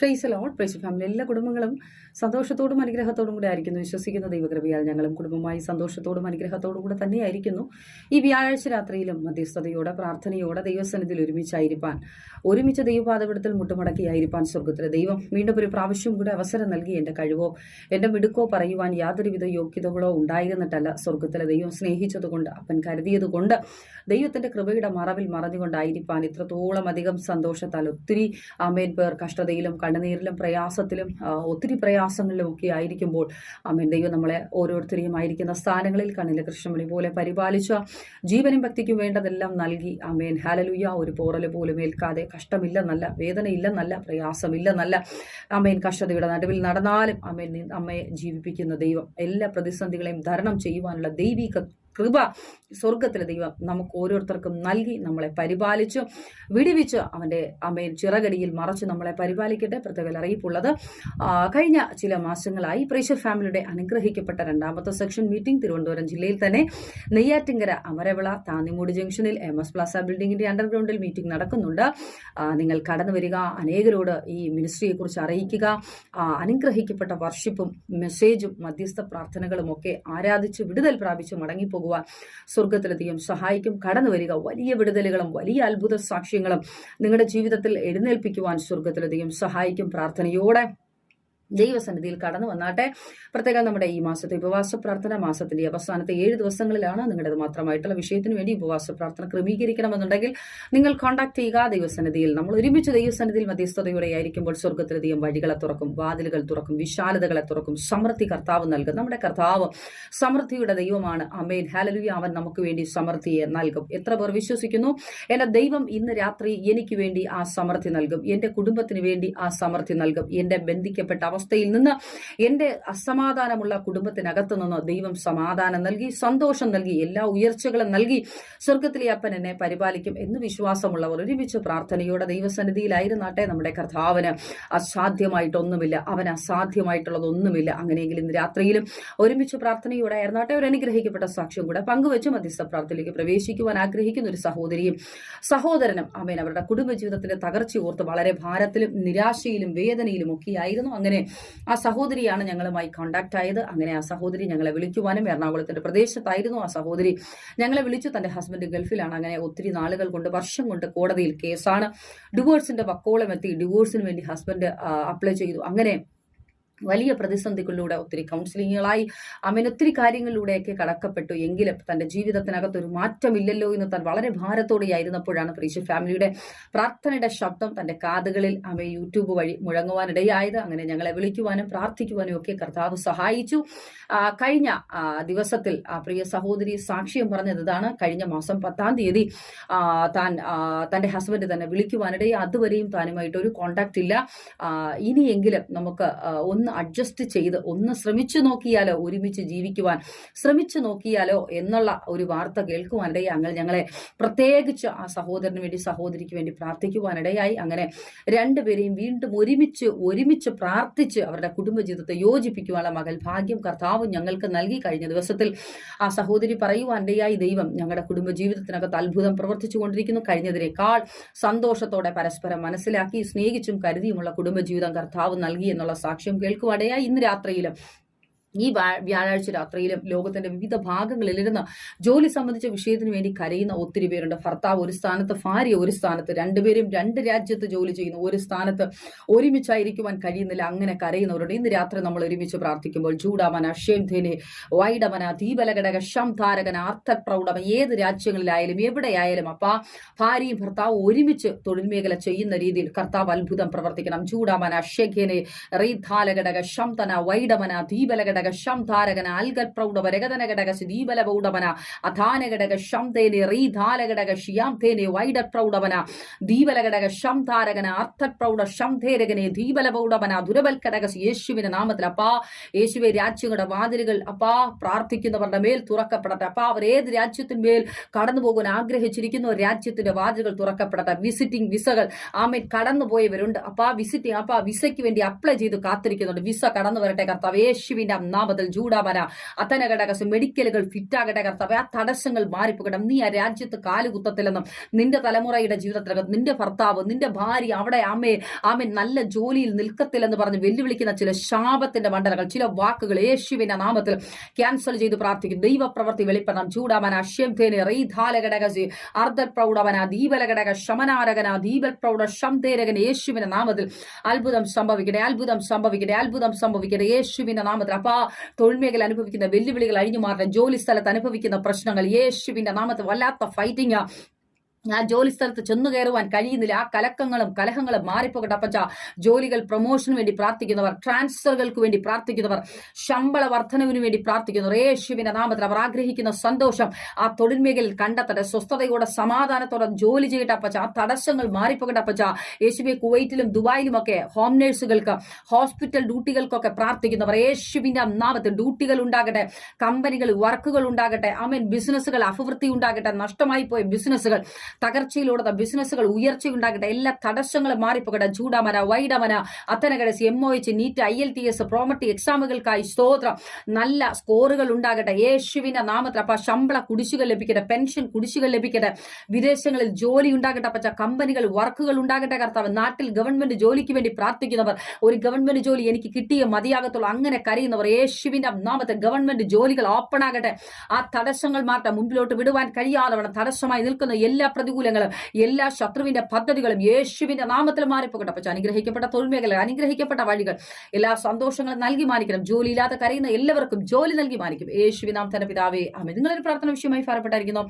Fries load price family എല്ലാ കുടുംബങ്ങളും സന്തോഷത്തോടും അനുഗ്രഹത്തോടും കൂടെ ആയിരിക്കുന്നു. വിശ്വസിക്കുന്ന ദൈവകൃപയാൽ ഞങ്ങളും കുടുംബമായി സന്തോഷത്തോടും അനുഗ്രഹത്തോടും കൂടെ തന്നെയായിരിക്കുന്നു. ഈ വ്യാഴാഴ്ച രാത്രിയിലും മധ്യസ്ഥതയോടെ പ്രാർത്ഥനയോടെ ദൈവസന്നിധിയിൽ ഒരുമിച്ചായിരിക്കാൻ ഒരുമിച്ച് ദൈവപാതപിടത്തിൽ മുട്ടുമടക്കിയായിരിക്കാൻ സ്വർഗത്തിലെ ദൈവം വീണ്ടും ഒരു പ്രാവശ്യം കൂടെ അവസരം നൽകി എന്റെ കഴിവോ എന്റെ മിടുക്കോ പറയുവാൻ യാതൊരുവിധ യോഗ്യതകളോ ഉണ്ടായിരുന്നിട്ടല്ല സ്വർഗത്തിലെ ദൈവം സ്നേഹിച്ചതുകൊണ്ട് അപ്പൻ കരുതിയതുകൊണ്ട് ദൈവത്തിന്റെ കൃപയുടെ മറവിൽ മറഞ്ഞുകൊണ്ടായിരിക്കാൻ ഇത്രത്തോളം അധികം സന്തോഷത്താൽ ഒത്തിരി അമേൻ പേർ കഷ്ടതയിലും കണ്ണുനീരിലും പ്രയാസത്തിലും ഒത്തിരി പ്രയാസങ്ങളിലും ഒക്കെ ആയിരിക്കുമ്പോൾ ആമേൻ ദൈവം നമ്മളെ ഓരോരുത്തരെയും ആയിരിക്കുന്ന സ്ഥാനങ്ങളിൽ കണ്ണിലെ കൃഷ്ണമണി പോലെ പരിപാലിച്ച ജീവനും ഭക്തിക്കും വേണ്ടതെല്ലാം നൽകി. ആമേൻ. ഹാലലുയ്യ ഒരു പോറൽ പോലും ഏൽക്കാതെ കഷ്ടമില്ലെന്നല്ല വേദനയില്ലെന്നല്ല പ്രയാസമില്ലെന്നല്ല. അമ്മേൻ കഷ്ടതയുടെ നടുവിൽ നടന്നാലും അമ്മേൻ അമ്മയെ ജീവിപ്പിക്കുന്ന ദൈവം എല്ലാ പ്രതിസന്ധികളെയും ധരണം ചെയ്യുവാനുള്ള ദൈവിക കൃപ സ്വർഗത്തിലെ ദൈവം നമുക്ക് ഓരോരുത്തർക്കും നൽകി നമ്മളെ പരിപാലിച്ചു വിടിവിച്ച്. അവന്റെ അമ്മയിൽ ചിറകടിയിൽ മറച്ച് നമ്മളെ പരിപാലിക്കട്ടെ. പ്രത്യേക അറിയിപ്പുള്ളത് കഴിഞ്ഞ ചില മാസങ്ങളായി പ്രേഷർ ഫാമിലിയുടെ അനുഗ്രഹിക്കപ്പെട്ട രണ്ടാമത്തെ സെക്ഷൻ മീറ്റിംഗ് തിരുവനന്തപുരം ജില്ലയിൽ തന്നെ നെയ്യാറ്റിങ്കര അമരവിള താന്നിമൂട് ജംഗ്ഷനിൽ എം എസ് പ്ലാസ ബിൽഡിംഗിന്റെ അണ്ടർഗ്രൗണ്ടിൽ മീറ്റിംഗ് നടക്കുന്നുണ്ട്. നിങ്ങൾ കടന്നു വരിക അനേകരോട് ഈ മിനിസ്ട്രിയെക്കുറിച്ച് അറിയിക്കുക. അനുഗ്രഹിക്കപ്പെട്ട വർഷിപ്പും മെസ്സേജും മധ്യസ്ഥ പ്രാർത്ഥനകളും ഒക്കെ ആരാധിച്ച് വിടുതൽ പ്രാപിച്ച് മടങ്ങിപ്പോകുവാൻ സ്വർഗത്തിലധികം സഹായിക്കും. കടന്നു വരിക. വലിയ വിടുതലുകളും വലിയ അത്ഭുത സാക്ഷ്യങ്ങളും നിങ്ങളുടെ ജീവിതത്തിൽ എഴുന്നേൽപ്പിക്കുവാൻ സ്വർഗത്തിലധികം സഹായിക്കും പ്രാർത്ഥനയോടെ. ദൈവസന്നിധിയിൽ കടന്നു വന്നാട്ടെ. പ്രത്യേകം നമ്മുടെ ഈ മാസത്തെ ഉപവാസ പ്രാർത്ഥന മാസത്തിന്റെ അവസാനത്തെ ഏഴ് ദിവസങ്ങളിലാണ് നിങ്ങളുടെ മാത്രമായിട്ടുള്ള വിഷയത്തിന് വേണ്ടി ഉപവാസ പ്രാർത്ഥന ക്രമീകരിക്കണമെന്നുണ്ടെങ്കിൽ നിങ്ങൾ കോൺടാക്ട് ചെയ്യുക. ദൈവസന്നിധിയിൽ നമ്മൾ ഒരുമിച്ച് ദൈവസന്നിധിയിൽ മധ്യസ്ഥതയോടെ ആയിരിക്കുമ്പോൾ സ്വർഗത്തിലധികം വഴികളെ തുറക്കും വാതിലുകൾ തുറക്കും വിശാലതകളെ തുറക്കും സമൃദ്ധി കർത്താവ് നൽകും. നമ്മുടെ കർത്താവ് സമൃദ്ധിയുടെ ദൈവമാണ്. അമേൻ ഹാലലുവി അവൻ നമുക്ക് വേണ്ടി സമൃദ്ധിയെ നൽകും. എത്ര പേർ വിശ്വസിക്കുന്നു? എന്റെ ദൈവം ഇന്ന് രാത്രി എനിക്ക് വേണ്ടി ആ സമൃദ്ധി നൽകും. എന്റെ കുടുംബത്തിന് വേണ്ടി ആ സമൃദ്ധി നൽകും. എന്റെ ബന്ധിക്കപ്പെട്ട അവസ്ഥയിൽ നിന്ന് എന്റെ അസമാധാനമുള്ള കുടുംബത്തിനകത്ത് നിന്ന് ദൈവം സമാധാനം നൽകി സന്തോഷം നൽകി എല്ലാ ഉയർച്ചകളും നൽകി സ്വർഗത്തിലെ അപ്പൻ എന്നെ പരിപാലിക്കും എന്ന് വിശ്വാസമുള്ളവർ ഒരുമിച്ച് പ്രാർത്ഥനയോടെ ദൈവസന്നിധിയിലായിരുന്നാട്ടെ നമ്മുടെ കർത്താവിന്. അസാധ്യമായിട്ടൊന്നുമില്ല. അവൻ അസാധ്യമായിട്ടുള്ളതൊന്നുമില്ല. അങ്ങനെയെങ്കിൽ ഇന്ന് രാത്രിയിലും ഒരുമിച്ച് പ്രാർത്ഥനയോടെ ആയിരുന്നാട്ടെ ഒരു അനുഗ്രഹിക്കപ്പെട്ട സാക്ഷ്യം കൂടെ പങ്കുവെച്ച് മധ്യസ്ഥ പ്രാർത്ഥനയിലേക്ക് പ്രവേശിക്കുവാൻ ആഗ്രഹിക്കുന്ന ഒരു സഹോദരിയും സഹോദരനും അമേൻ. അവരുടെ കുടുംബജീവിതത്തിന്റെ തകർച്ച ഓർത്ത് വളരെ ഭാരത്തിലും നിരാശയിലും വേദനയിലും ഒക്കെയായിരുന്നു. അങ്ങനെ ആ സഹോദരിയാണ് ഞങ്ങളുമായി കോണ്ടാക്ട് ആയത്. അങ്ങനെ ആ സഹോദരി ഞങ്ങളെ വിളിക്കുവാനും എറണാകുളത്തിന്റെ പ്രദേശത്തായിരുന്നു ആ സഹോദരി. ഞങ്ങളെ വിളിച്ചു തന്റെ ഹസ്ബൻഡ് ഗൾഫിലാണ്. അങ്ങനെ ഒത്തിരി നാളുകൾ കൊണ്ട് വർഷം കൊണ്ട് കോടതിയിൽ കേസാണ് ഡിവോഴ്സിന്റെ വക്കോളം എത്തി. ഡിവോഴ്സിന് വേണ്ടി ഹസ്ബൻഡ് അപ്ലൈ ചെയ്തു. അങ്ങനെ വലിയ പ്രതിസന്ധികളിലൂടെ ഒത്തിരി കൗൺസിലിങ്ങുകളായി അമ്മൻ ഒത്തിരി കാര്യങ്ങളിലൂടെയൊക്കെ കടക്കപ്പെട്ടു. എങ്കിലും തന്റെ ജീവിതത്തിനകത്ത് ഒരു മാറ്റമില്ലല്ലോ എന്ന് താൻ വളരെ ഭാരത്തോടെയായിരുന്നപ്പോഴാണ് പ്രീശു ഫാമിലിയുടെ പ്രാർത്ഥനയുടെ ശബ്ദം തന്റെ കാതുകളിൽ അമ്മ യൂട്യൂബ് വഴി മുഴങ്ങുവാനിടയായത്. അങ്ങനെ ഞങ്ങളെ വിളിക്കുവാനും പ്രാർത്ഥിക്കുവാനും ഒക്കെ കർത്താവ് സഹായിച്ചു. കഴിഞ്ഞ ദിവസത്തിൽ പ്രിയ സഹോദരി സാക്ഷ്യം പറഞ്ഞതാണ് കഴിഞ്ഞ മാസം പത്താം തീയതി താൻ തന്റെ ഹസ്ബൻഡ് തന്നെ വിളിക്കുവാനിടയിൽ അതുവരെയും താനുമായിട്ട് ഒരു കോണ്ടാക്ട് ഇല്ല. ഇനിയെങ്കിലും നമുക്ക് ആ, അഡ്ജസ്റ്റ് ചെയ്ത് ഒന്ന് ശ്രമിച്ചു നോക്കിയാലോ ഒരുമിച്ച് ജീവിക്കുവാൻ? ശ്രമിച്ചു നോക്കിയാലോ എന്നുള്ള ഒരു വാർത്ത കേൾക്കുവാനിടയായി അങ്ങനെ ഞങ്ങളെ പ്രത്യേകിച്ച് ആ സഹോദരന് വേണ്ടി സഹോദരിക്ക് വേണ്ടി പ്രാർത്ഥിക്കുവാനിടയായി. അങ്ങനെ രണ്ടുപേരെയും വീണ്ടും ഒരുമിച്ച് ഒരുമിച്ച് പ്രാർത്ഥിച്ച് അവരുടെ കുടുംബജീവിതത്തെ യോജിപ്പിക്കുവാനുള്ള മകൾ ഭാഗ്യം കർത്താവ് ഞങ്ങൾക്ക് നൽകി കഴിഞ്ഞ ദിവസത്തിൽ ആ സഹോദരി പറയുവാനിടയായി ദൈവം ഞങ്ങളുടെ കുടുംബജീവിതത്തിനകത്ത് അത്ഭുതം പ്രവർത്തിച്ചു കൊണ്ടിരിക്കുന്നു. കഴിഞ്ഞതിനേക്കാൾ സന്തോഷത്തോടെ പരസ്പരം മനസ്സിലാക്കി സ്നേഹിച്ചും കരുതിയുമുള്ള കുടുംബജീവിതം കർത്താവ് നൽകി എന്നുള്ള സാക്ഷ്യം കേൾക്കുവാനിടയായി ഇന്ന് രാത്രിയിലും. ഈ വ്യാ- വ്യാഴാഴ്ച രാത്രിയിലും ലോകത്തിന്റെ വിവിധ ഭാഗങ്ങളിലിരുന്ന് ജോലി സംബന്ധിച്ച വിഷയത്തിന് വേണ്ടി കരയുന്ന ഒത്തിരി പേരുണ്ട്. ഭർത്താവ് ഒരു സ്ഥാനത്ത് ഭാര്യ ഒരു സ്ഥാനത്ത് രണ്ടുപേരും രണ്ട് രാജ്യത്ത് ജോലി ചെയ്യുന്നു ഒരു സ്ഥാനത്ത് ഒരുമിച്ചായിരിക്കുവാൻ കഴിയുന്നില്ല. അങ്ങനെ കരയുന്നവരുണ്ട്. ഇന്ന് രാത്രി നമ്മൾ ഒരുമിച്ച് പ്രാർത്ഥിക്കുമ്പോൾ ചൂടാമന ഷേംധേനെ വൈഡമന ദീപലഘടക അർത്ഥ അർത്ഥപ്രൗഢമ ഏത് രാജ്യങ്ങളിലായാലും എവിടെയായാലും അപ്പ ഭാര്യയും ഭർത്താവ് ഒരുമിച്ച് തൊഴിൽ മേഖല ചെയ്യുന്ന രീതിയിൽ കർത്താവ് അത്ഭുതം പ്രവർത്തിക്കണം. ചൂടാമന ഷെഖേനെ റീധാലഘടക ശംതന വൈഡമന ദീപലഘടക ശം ധാരകന അൽഗൽ പ്രൗഢവ രഗതന ഘടക ദീപല പൗഢവന അധാന ഘടക ശം തേനെ റീധാല ഘടക ഷിയാം തേനെ വൈഡ പ്രൗഢവന ദീപല ഘടക ശം അർത്ഥ പ്രൗഢ ശം ധേരകനെ ദീപല പൗഢവന ദുരബൽ ഘടക യേശുവിന്റെ നാമത്തിൽ അപ്പാ യേശുവെ രാജ്യങ്ങളുടെ വാതിലുകൾ അപ്പാ പ്രാർത്ഥിക്കുന്നവരുടെ മേൽ തുറക്കപ്പെടട്ടെ അപ്പാ അവർ ഏത് രാജ്യത്തിന്മേൽ കടന്നു പോകാൻ ആഗ്രഹിച്ചിരിക്കുന്ന രാജ്യത്തിന്റെ വാതിലുകൾ തുറക്കപ്പെടട്ടെ വിസിറ്റിംഗ് വിസകൾ ആമേൻ കടന്നുപോയവരുണ്ട്. അപ്പാ വിസിറ്റിംഗ് അപ്പാ വിസയ്ക്ക് വേണ്ടി അപ്ലൈ ചെയ്ത് കാത്തിരിക്കുന്നുണ്ട്. വിസ കടന്നു വരട്ടെ കർത്താവ് യേശുവിന്റെ നാമത്തിൽ ജൂഡാമന അത്തനഘടകസ് മെഡിക്കലുകൾ ഫിറ്റാകട്ടെ കർത്താവ്. ആ തടസ്സങ്ങൾ മാറിപ്പോകണം നീ ആ രാജ്യത്ത് കാലുകുത്തത്തില്ലെന്നും നിന്റെ തലമുറയുടെ ജീവിതത്തിനകത്ത് നിന്റെ ഭർത്താവ് നിന്റെ ഭാര്യ അവിടെ അമ്മയെ ആമേ നല്ല ജോലിയിൽ നിൽക്കത്തില്ലെന്ന് പറഞ്ഞ് വെല്ലുവിളിക്കുന്ന ചില ശാപത്തിന്റെ മണ്ഡലങ്ങൾ ചില വാക്കുകൾ യേശുവിന്റെ നാമത്തിൽ ക്യാൻസൽ ചെയ്ത് പ്രാർത്ഥിക്കും. ദൈവപ്രവർത്തി വെളിപ്പെടണം. ചൂടാമന ഷെംധേന് റെയ്ധാല ഘടക അർദ്ധ പ്രൗഢവന ദീപല ഘടക ശമനാരകന ദീപൽ പ്രൗഢ ശംതേരകൻ യേശുവിന്റെ നാമത്തിൽ അത്ഭുതം സംഭവിക്കട്ടെ അത്ഭുതം സംഭവിക്കട്ടെ അത്ഭുതം സംഭവിക്കട്ടെ യേശുവിന്റെ നാമത്തിൽ. അപ്പാ തൊഴിൽമേഖല അനുഭവിക്കുന്ന വെല്ലുവിളികൾ അഴിഞ്ഞു മാറുന്ന ജോലി സ്ഥലത്ത് അനുഭവിക്കുന്ന പ്രശ്നങ്ങൾ യേശുവിന്റെ നാമത്തെ വല്ലാത്ത ഫൈറ്റിംഗ് ആ ജോലി സ്ഥലത്ത് ചെന്നു കയറുവാൻ കഴിയുന്നില്ല. ആ കലക്കങ്ങളും കലഹങ്ങളും മാറിപ്പോകട്ടെ അപ്പച്ച. ജോലികൾ പ്രൊമോഷന് വേണ്ടി പ്രാർത്ഥിക്കുന്നവർ ട്രാൻസ്ഫറുകൾക്ക് വേണ്ടി പ്രാർത്ഥിക്കുന്നവർ ശമ്പള വർധനവിന് വേണ്ടി പ്രാർത്ഥിക്കുന്നവർ യേശുവിന്റെ നാമത്തിൽ അവർ ആഗ്രഹിക്കുന്ന സന്തോഷം ആ തൊഴിൽ മേഖലയിൽ കണ്ടെത്തട്ടെ. സ്വസ്ഥതയോടെ സമാധാനത്തോടെ ജോലി ചെയ്യട്ടെ അപ്പച്ച. ആ തടസ്സങ്ങൾ മാറിപ്പോകട്ടെ അപ്പച്ച. യേശുവെ കുവൈറ്റിലും ദുബായിലുമൊക്കെ ഹോം നേഴ്സുകൾക്ക് ഹോസ്പിറ്റൽ ഡ്യൂട്ടികൾക്കൊക്കെ പ്രാർത്ഥിക്കുന്നവർ യേശുവിന്റെ നാമത്തിൽ ഡ്യൂട്ടികൾ ഉണ്ടാകട്ടെ. കമ്പനികൾ വർക്കുകൾ ഉണ്ടാകട്ടെ. അമേൻ. ബിസിനസ്സുകൾ അഭിവൃദ്ധി ഉണ്ടാകട്ടെ. നഷ്ടമായി പോയ ബിസിനസ്സുകൾ തകർച്ചയിലൂടെ ബിസിനസ്സുകൾ ഉയർച്ചയുണ്ടാകട്ടെ എല്ലാ തടസ്സങ്ങളും മാറിപ്പോകട്ടെ. ചൂടാമന വൈഡമന അത്തനകടസ് M O H NEET I L T S പ്രോമർട്ടി എക്സാമുകൾക്കായി സ്തോത്രം. നല്ല സ്കോറുകൾ ഉണ്ടാകട്ടെ. യേശുവിന്റെ നാമത്തിൽ അപ്പൊ ശമ്പള കുടിശ്ശികൾ ലഭിക്കട്ടെ പെൻഷൻ കുടിശ്ശികൾ ലഭിക്കട്ടെ. വിദേശങ്ങളിൽ ജോലി ഉണ്ടാകട്ടെ പച്ച കമ്പനികൾ വർക്കുകൾ ഉണ്ടാകട്ടെ കർത്താവ്. നാട്ടിൽ ഗവൺമെന്റ് ജോലിക്ക് വേണ്ടി പ്രാർത്ഥിക്കുന്നവർ ഒരു ഗവൺമെന്റ് ജോലി എനിക്ക് കിട്ടിയേ മതിയാകത്തുള്ളൂ. അങ്ങനെ കരയുന്നവർ യേശുവിന്റെ നാമത്തെ ഗവൺമെന്റ് ജോലികൾ ഓപ്പൺ ആകട്ടെ. ആ തടസ്സങ്ങൾ മാറ്റാൻ മുമ്പിലോട്ട് വിടുവാൻ കഴിയാതെ തടസ്സമായി നിൽക്കുന്ന എല്ലാ പ്രതികൂലങ്ങളും എല്ലാ ശത്രുവിന്റെ പദ്ധതികളും യേശുവിന്റെ നാമത്തിൽ മാറിപ്പോകട്ടെ. അപ്പൊ അനുഗ്രഹിക്കപ്പെട്ട തൊഴിൽമേഖല അനുഗ്രഹിക്കപ്പെട്ട വഴികൾ എല്ലാ സന്തോഷങ്ങളും നൽകി മാനിക്കണം. ജോലി ഇല്ലാത്ത കരയുന്ന എല്ലാവർക്കും ജോലി നൽകി മാനിക്കും. യേശുവി നാം തന്നെ പിതാവേ അമ്മ നിങ്ങളൊരു പ്രാർത്ഥന വിഷയമായി ഫലപ്പെട്ടായിരിക്കുന്നു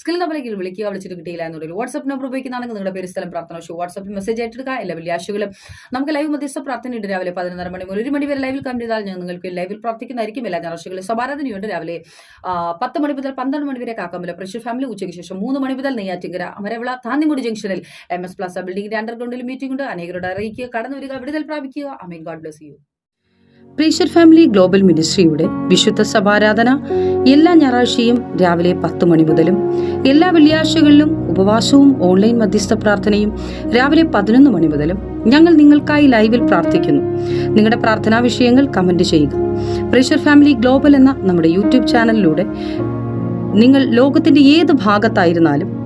സ്കിൽ നമ്പറിൽ വിളിക്കുക വിളിച്ചിട്ട് കിട്ടിയില്ല എന്നുണ്ടെങ്കിൽ വാട്സ്ആപ്പ് നമ്പർ ഉപയോഗിക്കുന്നതാണെങ്കിൽ നിങ്ങളുടെ പേര് സ്ഥലം പ്രാർത്ഥന വിഷയം. വാട്സ്ആപ്പിൽ മെസ്സേജ് ആയിട്ടെടുക്കുക. എല്ലാ വെള്ളിയാഴ്ചകളും നമുക്ക് ലൈവ് മധ്യസ്ഥ പ്രാർത്ഥനയുണ്ട് രാവിലെ പതിനൊന്നര മണി മുതൽ ഒരു മണി വരെ ലൈവിൽ കമ്പനി ചെയ്താൽ ഞാൻ നിങ്ങൾക്ക് ലൈവിൽ പ്രാർത്ഥിക്കുന്നതായിരിക്കും. എല്ലാ ഞായറാഴ്ചകളിൽ സമാരാധനയുണ്ട്. രാവിലെ പത്ത് മണി മുതൽ പന്ത്രണ്ട് മണി വരെ കാക്കാമല പ്രഷർ ഫാമിലി ഉച്ചയ്ക്ക് ശേഷം മൂന്ന് മണി മുതൽ നെയ്യാറ്റിങ്കര അമരവിള താന്നിമുടി ജംഗ്ഷനിൽ എം എസ് പ്ലസ് ബിൽഡിംഗിന്റെ അണ്ടർഗ്രൗണ്ടിൽ മീറ്റിംഗ് ഉണ്ട്. അനേകരുടെ അറിയിക്കുക കടന്നു വരിക വിടുതൽ പ്രാപിക്കുക. അമീൻ. God bless you pressure family global മിനിസ്ട്രിയുടെ വിശുദ്ധ സഭാരാധന എല്ലാ ഞായറാഴ്ചയും രാവിലെ പത്ത് മണി മുതലും എല്ലാ വെള്ളിയാഴ്ചകളിലും ഉപവാസവും ഓൺലൈൻ മധ്യസ്ഥ പ്രാർത്ഥനയും രാവിലെ പതിനൊന്ന് മണി മുതലും ഞങ്ങൾ നിങ്ങൾക്കായി ലൈവിൽ പ്രാർത്ഥിക്കുന്നു. നിങ്ങളുടെ പ്രാർത്ഥനാ വിഷയങ്ങൾ കമന്റ് ചെയ്യുക. പ്രീഷർ ഫാമിലി ഗ്ലോബൽ എന്ന നമ്മുടെ യൂട്യൂബ് ചാനലിലൂടെ നിങ്ങൾ ലോകത്തിന്റെ ഏത് ഭാഗത്തായിരുന്നാലും